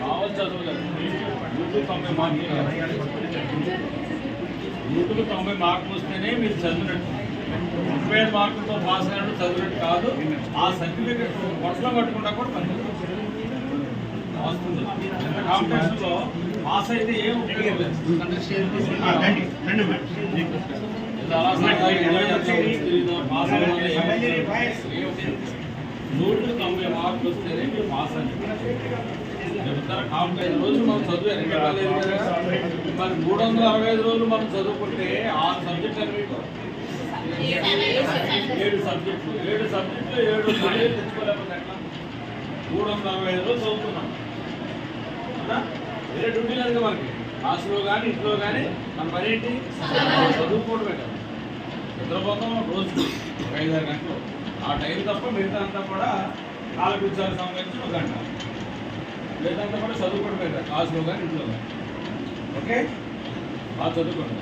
కావాలి నూటికి తొంభై మార్కులు వస్తేనే మీరు చదివినట్టు ముప్పై ఐదు మార్కులతో పాస్ అయినట్టు చదివినట్టు కాదు ఆ సర్టిఫికెట్ పొట్టలో కట్టుకుంటా కూడా పని వస్తుంది ఎంత కాంపిటీషన్లో పాస్ అయితే ఏం ఉపయోగం లేదు అలా పాస్ అవ్వాలి, నూటికి తొంభై మార్కులు వస్తేనే మీరు పాస్ అని చెప్తారు కాంపిటీ ఐదు రోజులు మనం చదువు ఎక్కడ కాలేదు కదా? మరి మూడు వందల అరవై ఐదు రోజులు మనం చదువుకుంటే ఆరు సబ్జెక్టులు మీకు? ఏడు సబ్జెక్టులు ఏడు సబ్జెక్టులు ఏడు సబ్జెక్టులు తెచ్చుకోలేకపోతే ఎట్లా? మూడు వందల అరవై ఐదు రోజులు చదువుతున్నాం. వేరే డ్యూటీ లేదు కదా మనకి. క్లాసులో కానీ ఇంట్లో కానీ మన పని ఏంటి? చదువుకోవడమే కదా. నిద్రపోతాం రోజు ఒక ఐదారు గంటలు. ఆ టైం తప్ప మిగతా అంతా కూడా కాలకృత్యాలకు సంబంధించి ఒక గంట. మిగతా అంతా కూడా చదువుకోవడం కదా కానీ ఇంట్లో కానీ. ఓకే? బాగా చదువుకోండి.